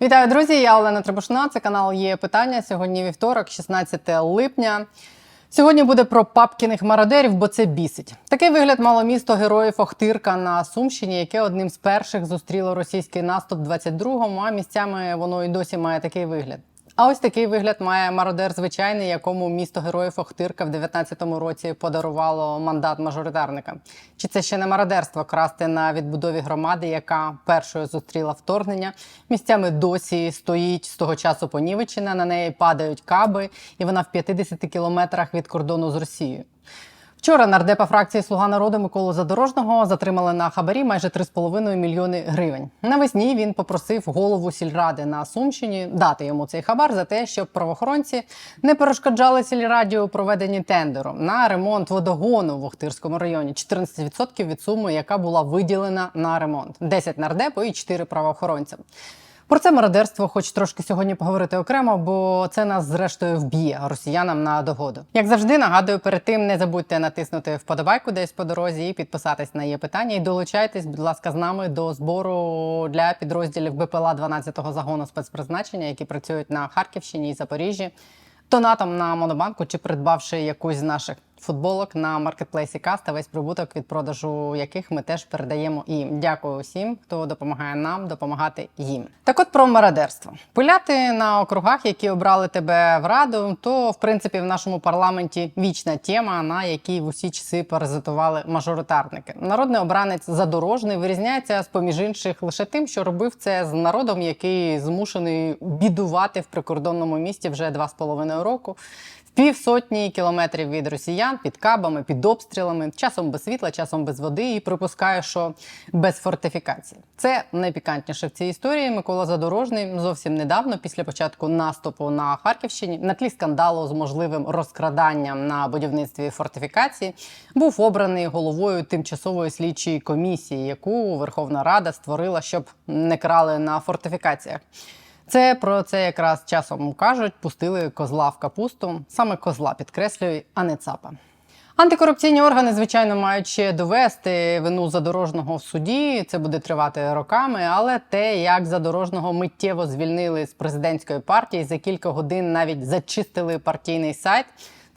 Вітаю, друзі! Я Олена Требушна. Це канал є питання. Сьогодні вівторок, 16 липня. Сьогодні буде про папкіних мародерів, бо це бісить. Такий вигляд мало місто героїв Охтирка на Сумщині, яке одним з перших зустріло російський наступ 22-му, а місцями воно і досі має такий вигляд. А ось такий вигляд має мародер звичайний, якому місто героїв Охтирка в 19-му році подарувало мандат мажоритарника. Чи це ще не мародерство красти на відбудові громади, яка першою зустріла вторгнення? Місцями досі стоїть з того часу понівечена. На неї падають каби, і вона в 50 кілометрах від кордону з Росією. Вчора нардепа фракції Слуга народу Миколу Задорожного затримали на хабарі майже 3,5 мільйони гривень. Навесні він попросив голову сільради на Сумщині дати йому цей хабар за те, щоб правоохоронці не перешкоджали сільраді у проведенні тендеру на ремонт водогону в Охтирському районі. 14% від суми, яка була виділена на ремонт. 10 нардепу і 4 правоохоронця. Про це мародерство хоч трошки сьогодні поговорити окремо, бо це нас зрештою вб'є росіянам на догоду. Як завжди, нагадую, перед тим не забудьте натиснути вподобайку десь по дорозі і підписатись на є питання. І долучайтесь, будь ласка, з нами до збору для підрозділів БПЛА 12-го загону спецпризначення, які працюють на Харківщині і Запоріжжі. Донатом на монобанку чи придбавши якусь з наших футболок на маркетплейсі Каста, весь прибуток від продажу яких ми теж передаємо їм. Дякую усім, хто допомагає нам допомагати їм. Так, от про мародерство. Пиляти на округах, які обрали тебе в раду, то в принципі в нашому парламенті вічна тема, на якій в усі часи паразитували мажоритарники. Народний обранець задорожний вирізняється з поміж інших лише тим, що робив це з народом, який змушений бідувати в прикордонному місті вже два з половиною року. Півсотні кілометрів від росіян під кабами, під обстрілами, часом без світла, часом без води, і припускаю, що без фортифікації. Це найпікантніше в цій історії. Микола Задорожний зовсім недавно, після початку наступу на Харківщині, на тлі скандалу з можливим розкраданням на будівництві фортифікації, був обраний головою тимчасової слідчої комісії, яку Верховна Рада створила, щоб не крали на фортифікаціях. Це про це якраз часом кажуть, пустили козла в капусту. Саме козла підкреслюю, а не цапа. Антикорупційні органи, звичайно, мають ще довести вину задорожного в суді. Це буде тривати роками. Але те, як задорожного миттєво звільнили з президентської партії, за кілька годин навіть зачистили партійний сайт.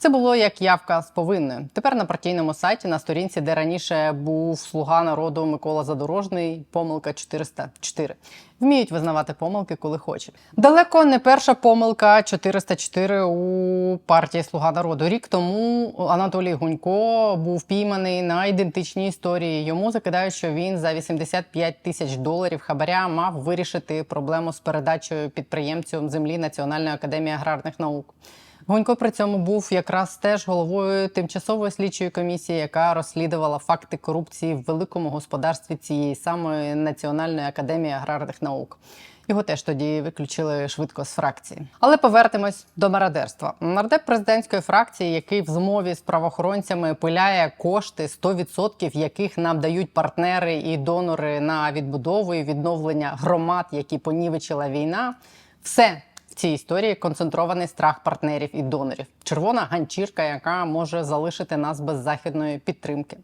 Це було як явка з повинною. Тепер на партійному сайті на сторінці, де раніше був слуга народу Микола Задорожний, помилка 404. Вміють визнавати помилки, коли хочуть. Далеко не перша помилка 404 у партії Слуга народу. Рік тому Анатолій Гунько був пійманий на ідентичній історії. Йому закидають, що він за 85 тисяч доларів хабаря мав вирішити проблему з передачею підприємцю землі Національної академії аграрних наук. Гунько при цьому був якраз теж головою тимчасової слідчої комісії, яка розслідувала факти корупції в великому господарстві цієї самої Національної академії аграрних наук. Його теж тоді виключили швидко з фракції. Але повертимось до мародерства. Нардеп президентської фракції, який в змові з правоохоронцями пиляє кошти, 100% яких нам дають партнери і донори на відбудову і відновлення громад, які понівечила війна, все в цій історії концентрований страх партнерів і донорів. Червона ганчірка, яка може залишити нас без західної підтримки.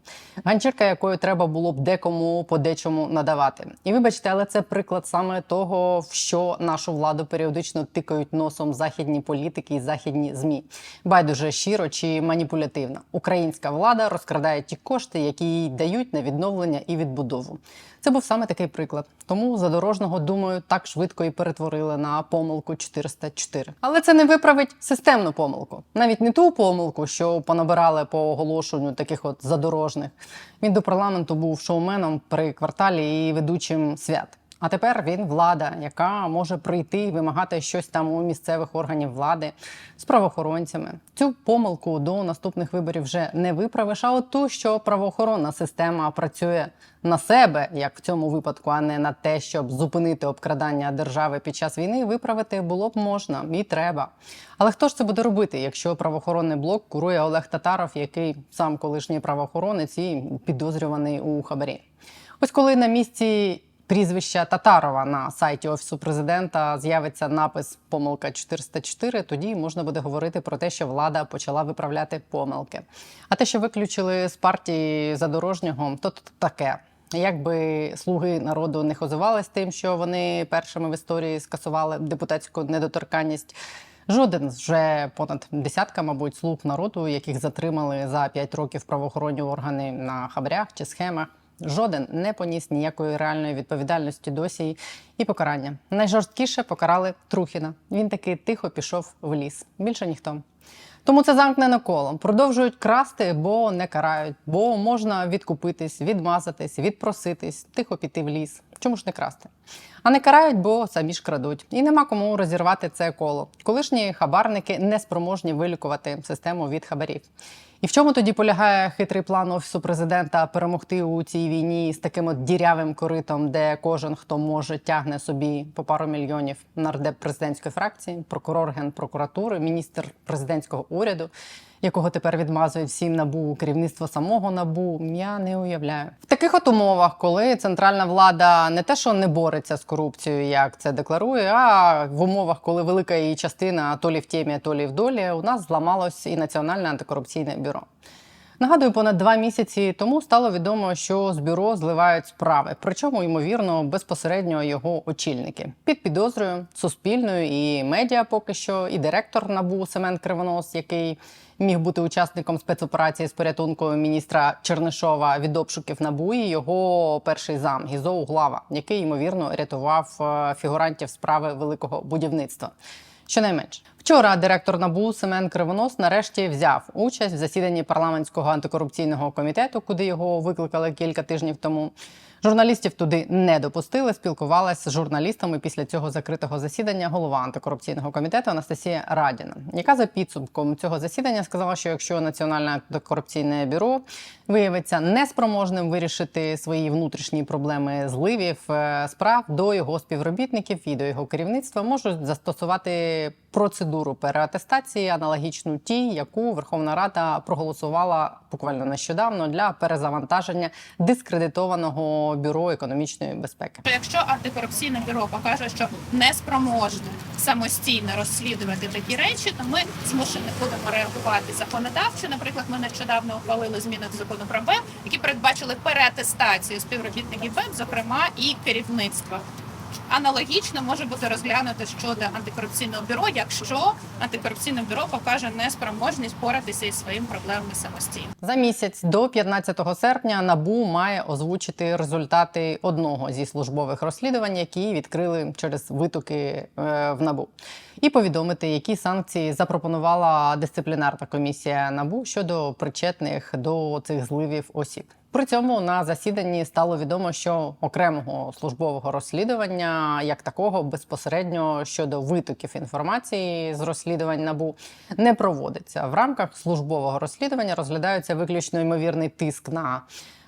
Ганчірка, якою треба було б декому по дечому надавати. І вибачте, але це приклад саме того, в що нашу владу періодично тикають носом західні політики і західні змі. Байдуже щиро чи маніпулятивно. Українська влада розкрадає ті кошти, які їй дають на відновлення і відбудову. Це був саме такий приклад. Тому задорожного, думаю, так швидко і перетворили на помилку 404. Але це не виправить системну помилку. Навіть не ту помилку, що понабирали по оголошенню таких от задорожних. Він до парламенту був шоуменом при кварталі і ведучим свят. А тепер він влада, яка може прийти і вимагати щось там у місцевих органів влади з правоохоронцями. Цю помилку до наступних виборів вже не виправиш. А от ту, що правоохоронна система працює на себе, як в цьому випадку, а не на те, щоб зупинити обкрадання держави під час війни, виправити було б можна і треба. Але хто ж це буде робити, якщо правоохоронний блок курує Олег Татаров, який сам колишній правоохоронець і підозрюваний у хабарі? Ось коли на місці прізвища Татарова на сайті офісу президента з'явиться напис Помилка 404, Тоді можна буде говорити про те, що влада почала виправляти помилки. А те, що виключили з партії задорожнього, то таке. Як би слуги народу не хозувались тим, що вони першими в історії скасували депутатську недоторканність. Жоден з вже понад десятка, мабуть, слуг народу, яких затримали за 5 років правоохоронні органи на хабарях чи схемах. Жоден не поніс ніякої реальної відповідальності досі і покарання. Найжорсткіше покарали Трухіна. Він таки тихо пішов в ліс. Більше ніхто. Тому це замкнене коло. Продовжують красти, бо не карають, бо можна відкупитись, відмазатись, відпроситись, тихо піти в ліс. Чому ж не красти? А не карають, бо самі ж крадуть. І нема кому розірвати це коло. Колишні хабарники не спроможні вилікувати систему від хабарів. І в чому тоді полягає хитрий план офісу президента перемогти у цій війні з таким от дірявим коритом, де кожен, хто може, тягне собі по пару мільйонів нардеп президентської фракції, прокурор генпрокуратури, міністр президентського уряду, якого тепер відмазують всім набу керівництво самого набу. Я не уявляю в таких от умовах, коли центральна влада не те, що не бореться з корупцією, як це декларує, а в умовах, коли велика її частина то лі в темі, то лі в долі, у нас зламалось і національне антикорупційне бюро. Нагадую, понад два місяці тому стало відомо, що з бюро зливають справи, причому ймовірно безпосередньо його очільники під підозрою суспільною і медіа, поки що, і директор набу Семен Кривонос, який міг бути учасником спецоперації з порятунку міністра Чернишова від обшуків НАБУ і його перший зам Гізо Углава, який ймовірно рятував е, фігурантів справи великого будівництва. Щонайменш вчора директор набу Семен Кривонос нарешті взяв участь в засіданні парламентського антикорупційного комітету, куди його викликали кілька тижнів тому. Журналістів туди не допустили. Спілкувалася з журналістами після цього закритого засідання голова антикорупційного комітету Анастасія Радіна, яка за підсумком цього засідання сказала, що якщо національне антикорупційне бюро виявиться неспроможним вирішити свої внутрішні проблеми зливів е, справ до його співробітників і до його керівництва, можуть застосувати процедуру переатестації, аналогічну тій, яку Верховна Рада проголосувала буквально нещодавно для перезавантаження дискредитованого бюро економічної безпеки. Якщо антикорупційне бюро покаже, що не спроможне самостійно розслідувати такі речі, то ми змушені будемо реагувати законодавчо. Наприклад, ми нещодавно ухвалили зміни до закону про БЕМ, які передбачили переатестацію співробітників БЕМ, зокрема і керівництва. Аналогічно може бути розглянуто щодо антикорупційного бюро, якщо антикорупційне бюро покаже неспроможність поратися із своїми проблемами самостійно. За місяць до 15 серпня набу має озвучити результати одного зі службових розслідувань, які відкрили через витоки е, в набу, і повідомити, які санкції запропонувала дисциплінарна комісія набу щодо причетних до цих зливів осіб. При цьому на засіданні стало відомо, що окремого службового розслідування, як такого, безпосередньо щодо витоків інформації з розслідувань набу не проводиться. В рамках службового розслідування розглядається виключно ймовірний тиск на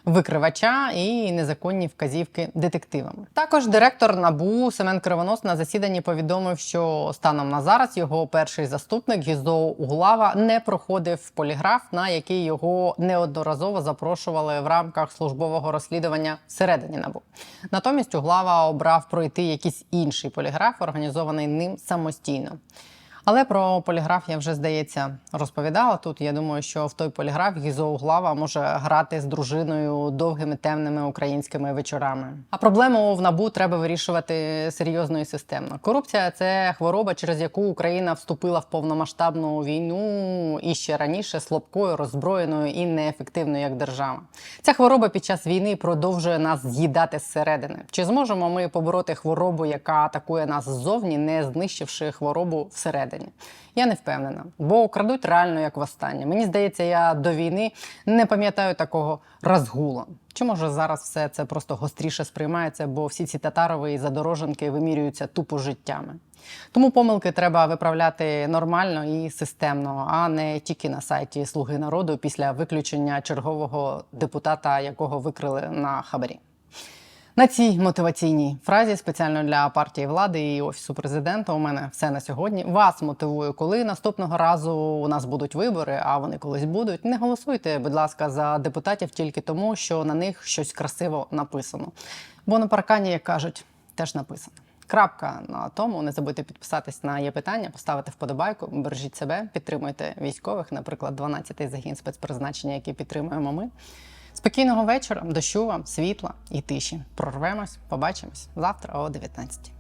викривача і незаконні вказівки детективами. Також директор набу Семен Кривонос на засіданні повідомив, що станом на зараз його перший заступник Гізо Углава не проходив поліграф, на який його неодноразово запрошували в рамках службового розслідування всередині набу. Натомість Углава обрав пройти якийсь інший поліграф, організований ним самостійно. Але про поліграф я вже здається розповідала тут. Я думаю, що в той поліграф Гізо Углава може грати з дружиною довгими темними українськими вечорами. А проблему в набу треба вирішувати серйозно і системно. Корупція це хвороба, через яку Україна вступила в повномасштабну війну і ще раніше слабкою, роззброєною і неефективною як держава. Ця хвороба під час війни продовжує нас з'їдати зсередини. Чи зможемо ми побороти хворобу, яка атакує нас ззовні, не знищивши хворобу всередині? Я не впевнена, бо крадуть реально як востаннє. Мені здається, я до війни не пам'ятаю такого розгула. Чи може зараз все це просто гостріше сприймається, бо всі ці татарови і задороженки вимірюються тупо життями. Тому помилки треба виправляти нормально і системно, а не тільки на сайті Слуги народу після виключення чергового депутата, якого викрили на хабарі. На цій мотиваційній фразі спеціально для партії влади і офісу президента. У мене все на сьогодні. Вас мотивую, коли наступного разу у нас будуть вибори, а вони колись будуть. Не голосуйте, будь ласка, за депутатів тільки тому, що на них щось красиво написано. Бо на паркані, як кажуть, теж написано. Крапка на тому. Не забудьте підписатись на є питання, поставити вподобайку, бережіть себе, підтримуйте військових, наприклад, 12-й загін спецпризначення, який підтримуємо ми. Спокійного вечора, дощу вам, світла і тиші. Прорвемось, побачимось завтра о 19.